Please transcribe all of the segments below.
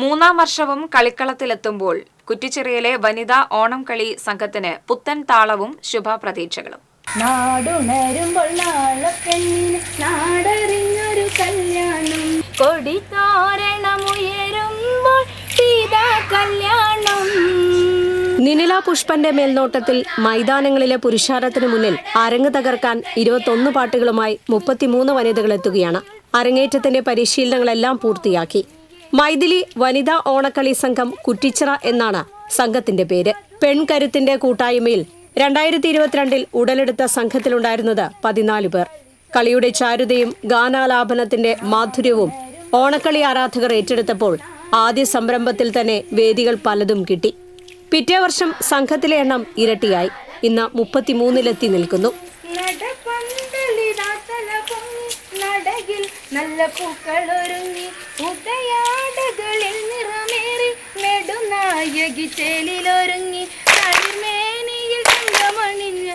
മൂന്നാം വർഷവും കളിക്കളത്തിലെത്തുമ്പോൾ കുറ്റിച്ചിറയിലെ വനിതാ ഓണം കളി സംഘത്തിന് പുത്തൻ താളവും ശുഭപ്രതീക്ഷകളും. നാടറിഞ്ഞൊരു കല്യാണം. കൊടിത്തോരണമുയരുമ്പോൾ കല്യാണം. നിനില പുഷ്പന്റെ മേൽനോട്ടത്തിൽ മൈതാനങ്ങളിലെ പുരുഷാരത്തിന് മുന്നിൽ അരങ്ങ് തകർക്കാൻ ഇരുപത്തൊന്ന് പാട്ടുകളുമായി മുപ്പത്തിമൂന്ന് വനിതകൾ എത്തുകയാണ്. അരങ്ങേറ്റത്തിന്റെ പരിശീലനങ്ങളെല്ലാം പൂർത്തിയാക്കി. മൈഥിലി വനിതാ ഓണക്കളി സംഘം കുറ്റിച്ചിറ എന്നാണ് സംഘത്തിന്റെ പേര്. പെൺകരുത്തിന്റെ കൂട്ടായ്മയിൽ രണ്ടായിരത്തി ഇരുപത്തിരണ്ടിൽ ഉടലെടുത്ത സംഘത്തിലുണ്ടായിരുന്നത് പതിനാല് പേർ. കളിയുടെ ചാരുതയും ഗാനാലാപനത്തിന്റെ മാധുര്യവും ഓണക്കളി ആരാധകർ ഏറ്റെടുത്തപ്പോൾ ആദ്യ സംരംഭത്തിൽ തന്നെ വേദികൾ പലതും കിട്ടി. പിറ്റേ വർഷം സംഘത്തിലെ എണ്ണം ഇരട്ടിയായി. ഇന്ന് മുപ്പത്തിമൂന്നിലെത്തി നിൽക്കുന്നു. നല്ല പൂക്കൾ ഒരുങ്ങി ഉദയാടകളിൽ നിറമേറി നെടുനായകി ചേലിലൊരുങ്ങി തങ്കമണിഞ്ഞ്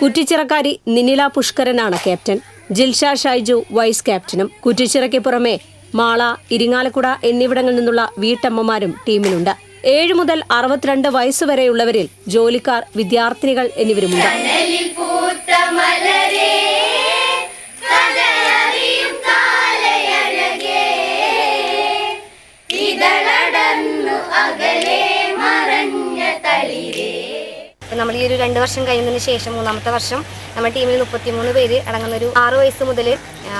കുറ്റിച്ചിറക്കാരി നിനില പുഷ്കരനാണ് ക്യാപ്റ്റൻ. ജിൽഷ ഷൈജു വൈസ് ക്യാപ്റ്റനും കുറ്റിച്ചിറയ്ക്ക് പുറമെ മാള ഇരിങ്ങാലക്കുട എന്നിവിടങ്ങളിൽ നിന്നുള്ള വീട്ടമ്മമാരും ടീമിലുണ്ട്. ഏഴ് മുതൽ അറുപത്തിരണ്ട് വയസ്സുവരെയുള്ളവരിൽ ജോലിക്കാർ വിദ്യാർത്ഥിനികൾ എന്നിവരുമുണ്ട്. നമ്മൾ ഈ ഒരു രണ്ട് വർഷം കഴിയുന്നതിന് ശേഷം മൂന്നാമത്തെ വർഷം നമ്മുടെ ടീമിൽ മുപ്പത്തിമൂന്ന് പേര് അടങ്ങുന്ന ഒരു ആറ് വയസ്സ് മുതൽ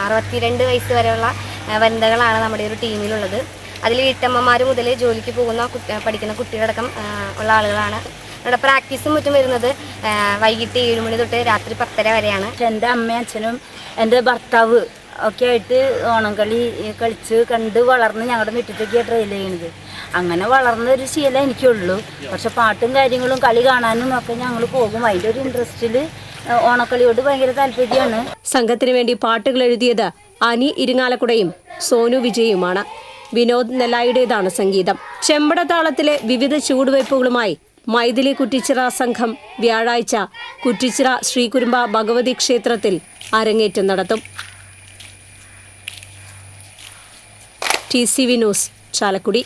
അറുപത്തിരണ്ട് വയസ്സ് വരെയുള്ള വനിതകളാണ് നമ്മുടെ ഒരു ടീമിലുള്ളത്. അതിൽ വീട്ടമ്മമാർ മുതൽ ജോലിക്ക് പോകുന്ന പഠിക്കുന്ന കുട്ടികളടക്കം ഉള്ള ആളുകളാണ്. നമ്മുടെ പ്രാക്ടീസും മറ്റും വരുന്നത് വൈകിട്ട് ഏഴ് മണി തൊട്ട് രാത്രി പത്തര വരെയാണ്. എന്റെ അമ്മയും അച്ഛനും എന്റെ ഭർത്താവ് ഒക്കെ ആയിട്ട് ഓണം കളി കളിച്ച് കണ്ട് വളർന്ന് ഞങ്ങളുടെ മുറ്റത്തേക്കാണ് ട്രെയിൽ ചെയ്യുന്നത് അങ്ങനെ വളർന്ന ഒരു ശീലം എനിക്കുള്ളൂ. പക്ഷെ പാട്ടും കാര്യങ്ങളും കളി കാണാനും ഒക്കെ ഞങ്ങൾ പോകും. അതിന്റെ ഒരു ഇൻട്രസ്റ്റിൽ ഓണക്കളിയോട് ഭയങ്കര താല്പര്യമാണ്. സംഘത്തിന് വേണ്ടി പാട്ടുകൾ എഴുതിയത് അനി ഇരിങ്ങാലക്കുടയും സോനു വിജയുമാണ്. വിനോദ് നെല്ലായുടേതാണ് സംഗീതം. ചെമ്പടത്താളത്തിലെ വിവിധ ചൂടുവയ്പ്പുകളുമായി മൈഥിലി കുറ്റിച്ചിറ സംഘം വ്യാഴാഴ്ച കുറ്റിച്ചിറ ശ്രീകുരുമ്പ ഭഗവതി ക്ഷേത്രത്തിൽ അരങ്ങേറ്റം നടത്തും. T C V news Chalakudy.